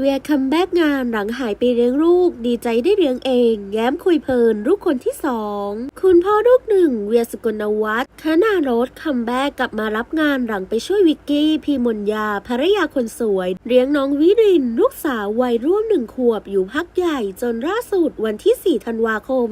เวียคัมแบ็กงานหลังหายไปเลี้ยงลูก ดีใจได้เลี้ยงเอง แย้มคุยเพลินลูกคนที่สองคุณพ่อลูกหนึ่ง เวียสกลวัฒน์คณารถคัมแบ็กกลับมารับงานหลังไปช่วยวิกกี้ พีมนยาภรรยาคนสวย เลี้ยงน้องวิริน ลูกสาววัยร่วมหนึ่งขวบอยู่พักใหญ่จนล่าสุดวันที่ 4 ธันวาคม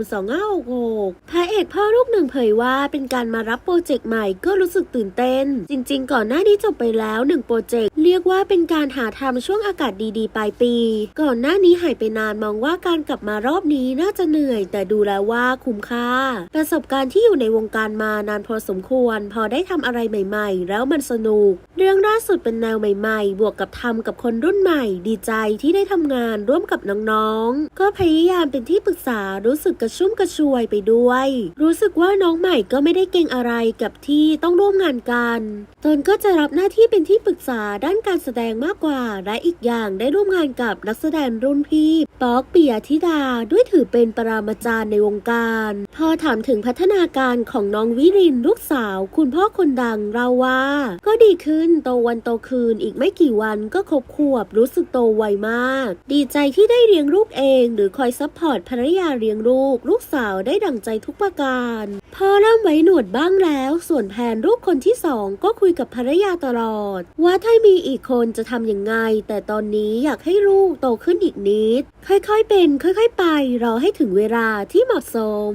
2566พระเอกพ่อลูกหนึ่งเผยว่าเป็นการมารับโปรเจกต์ใหม่ก็รู้สึกตื่นเต้น จริง ๆ ก่อนหน้านี้จบไปแล้วหนึ่งโปรเจกต์ เรียกว่าเป็นการหาทำช่วงอากาศดีๆ ปลายปี ก่อนหน้านี้หายไปนานมองว่าการกลับมารอบนี้น่าจะเหนื่อย แต่ดูแล้วว่าคุ้มค่า ประสบการณ์ที่อยู่ในวงการมานานพอสมควร พอได้ทำอะไรใหม่ ๆ แล้วมันสนุก เรื่องล่าสุดเป็นแนวใหม่ ๆ บวกกับทำกับคนรุ่นใหม่ ดีใจที่ได้ทำงานร่วมกับน้องๆ ก็พยายามเป็นที่ปรึกษารู้สึกกระชุ่มกระชวยไปด้วย รู้สึกว่าน้องใหม่ก็ไม่ได้เก่งอะไรกับที่ต้องร่วมงานกัน ตนก็จะรับหน้าที่เป็นที่ปรึกษาด้านการแสดงมากกว่า และอีกอย่างได้ร่วมงานกับนักแสดงรุ่นพี่ ป๊อกปิยธิดาด้วยถือเป็นปรามาจารย์ในวงการ พอถามถึงพัฒนาการของน้องวิรินลูกสาว คุณพ่อคนดังเราว่า ก็ดีขึ้นโตวันโตคืนอีกไม่กี่วันก็ครบขวบรู้สึกโตไวมาก ดีใจที่ได้เลี้ยงลูกเอง หรือคอยซัพพอร์ตภรรยาเลี้ยงลูก ลูกสาวได้ดั่งใจทุกประการพ่อเริ่มไว้หนวดบ้างแล้ว ส่วนแผนลูกคนที่สองก็คุยกับภรรยาตลอด ว่าถ้ามีอีกคนจะทำยังไง แต่ตอนนี้อยากให้ลูกโตขึ้นอีกนิด ค่อยๆเป็น ค่อย ๆ ไปรอให้ถึงเวลาที่เหมาะสม